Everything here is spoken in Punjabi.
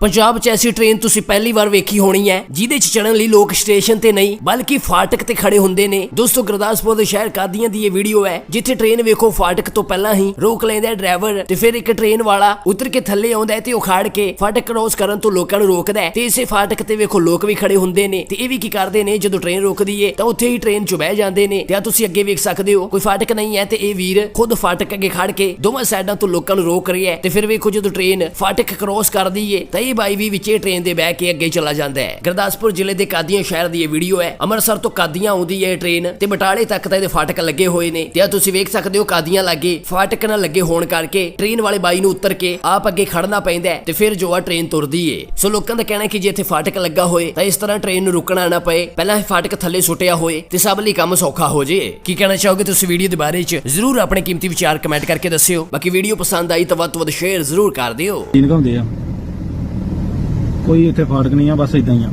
ਪੰਜਾਬ 'ਚ ਐਸੀ ਟ੍ਰੇਨ ਤੁਸੀਂ ਪਹਿਲੀ ਵਾਰ ਵੇਖੀ ਹੋਣੀ ਹੈ, ਜਿਹਦੇ 'ਚ ਚੜਨ ਲਈ ਲੋਕ ਸਟੇਸ਼ਨ ਤੇ ਨਹੀਂ, ਬਲਕਿ ਫਾਟਕ ਤੇ ਖੜੇ ਹੁੰਦੇ ਨੇ। ਦੋਸਤੋ, ਗੁਰਦਾਸਪੁਰ ਦੇ ਸ਼ਹਿਰ ਕਾਦੀਆਂ ਦੀ ਇਹ ਵੀਡੀਓ ਹੈ, ਜਿੱਥੇ ਟ੍ਰੇਨ ਵੇਖੋ ਫਾਟਕ ਤੋਂ ਪਹਿਲਾਂ ਹੀ ਰੋਕ ਲੈਂਦਾ ਹੈ ਡਰਾਈਵਰ ਤੇ ਫਿਰ ਇੱਕ ਟ੍ਰੇਨ ਵਾਲਾ ਉਤਰ ਕੇ ਥੱਲੇ ਆਉਂਦਾ ਹੈ ਤੇ ਉਖਾੜ ਕੇ ਫਾਟਕ ਕ੍ਰੋਸ ਕਰਨ ਤੋਂ ਲੋਕਾਂ ਨੂੰ ਰੋਕਦਾ ਹੈ। ਤੇ ਇਸੇ ਫਾਟਕ ਤੇ ਵੇਖੋ ਲੋਕ ਵੀ ਖੜੇ ਹੁੰਦੇ ਨੇ ਤੇ ਇਹ ਵੀ ਕੀ ਕਰਦੇ ਨੇ, ਜਦੋਂ ਟ੍ਰੇਨ ਰੁਕਦੀ ਏ, ਤਾਂ ਉੱਥੇ ਹੀ ਟ੍ਰੇਨ 'ਚ ਬਹਿ ਜਾਂਦੇ ਨੇ। ਤੇ ਆ ਤੁਸੀਂ ਅੱਗੇ ਵੇਖ ਸਕਦੇ ਹੋ, ਕੋਈ ਫਾਟਕ ਨਹੀਂ ਹੈ ਤੇ ਇਹ ਵੀਰ ਖੁਦ ਫਾਟਕ ਅੱਗੇ ਖੜ ਕੇ ਦੋਵਾਂ ਸਾਈਡਾਂ ਤੋਂ ਲੋਕਾਂ ਨੂੰ ਰੋਕ ਰਿਹਾ ਹੈ। ਤੇ ਫਿਰ ਵੇਖੋ ਜਦੋਂ ਟ੍ਰੇਨ ਫਾਟਕ ਕ੍ਰੋਸ ਕਰਦੀ ਏ, ਤਾਂ ਇਹ ਬਾਈ ਵੀ ਵਿੱਚੇ ਟ੍ਰੇਨ ਦੇ ਬਹਿ ਕੇ ਅੱਗੇ ਚਲਾ ਜਾਂਦਾ ਹੈ। ਗੁਰਦਾਸਪੁਰ ਜ਼ਿਲ੍ਹੇ ਦੇ ਕਾਦੀਆਂ ਸ਼ਹਿਰ ਦੀ ਇਹ ਵੀਡੀਓ ਹੈ। ਅੰਮ੍ਰਿਤਸਰ ਤੋਂ ਕਾਦੀਆਂ ਆਉਂਦੀ ਹੈ ਟ੍ਰੇਨ ਤੇ ਬਟਾਲੇ ਤੱਕ ਤਾਂ ਇਹਦੇ ਫਾਟਕ ਲੱਗੇ ਹੋਏ ਨੇ। ਤੇ ਆ ਤੁਸੀਂ ਵੇਖ ਸਕਦੇ ਹੋ ਕਾਦੀਆਂ ਲੱਗੇ ਫਾਟਕ ਨਾਲ ਲੱਗੇ ਹੋਣ ਕਰਕੇ ਟ੍ਰੇਨ ਵਾਲੇ ਬਾਈ ਨੂੰ ਉਤਰ ਕੇ ਆਪ ਅੱਗੇ ਖੜਨਾ ਪੈਂਦਾ ਤੇ ਫਿਰ ਜੋ ਆ ਟ੍ਰੇਨ ਤੁਰਦੀ ਏ। ਸੋ ਲੋਕਾਂ ਦਾ ਕਹਿਣਾ ਹੈ ਕਿ ਜੇ ਇੱਥੇ ਫਾਟਕ ਲੱਗਾ ਹੋਏ, ਤਾਂ ਇਸ ਤਰ੍ਹਾਂ ਟ੍ਰੇਨ ਨੂੰ ਰੁਕਣਾ ਨਾ ਪਏ। ਪਹਿਲਾਂ ਇਹ ਫਾਟਕ ਥੱਲੇ ਸੁੱਟਿਆ ਹੋਏ ਤੇ ਸਭ ਲਈ ਕੰਮ ਸੌਖਾ ਹੋ ਜੇ। ਕੀ ਕਹਿਣਾ ਚਾਹੋਗੇ ਤੁਸੀਂ ਵੀਡੀਓ ਦੇ ਬਾਰੇ 'ਚ? ਜ਼ਰੂਰ ਆਪਣੇ ਕੀਮਤੀ ਵਿਚਾਰ ਕਮੈਂਟ ਕਰਕੇ ਦੱਸਿਓ। ਬਾਕੀ ਵੀਡੀਓ ਪਸੰਦ ਆਈ ਤਾਂ ਵੱਧ ਤੋਂ ਵੱਧ ਸ਼ੇਅਰ ਜ਼ਰੂਰ ਕਰ ਦਿਓ। ਕੀ ਨਿਗਾਉਂਦੇ ਆ? ਕੋਈ ਇੱਥੇ ਫਾਟਕ ਨਹੀਂ ਆ ਬਸ ਇਦਾਂ ਹੀ ਆ।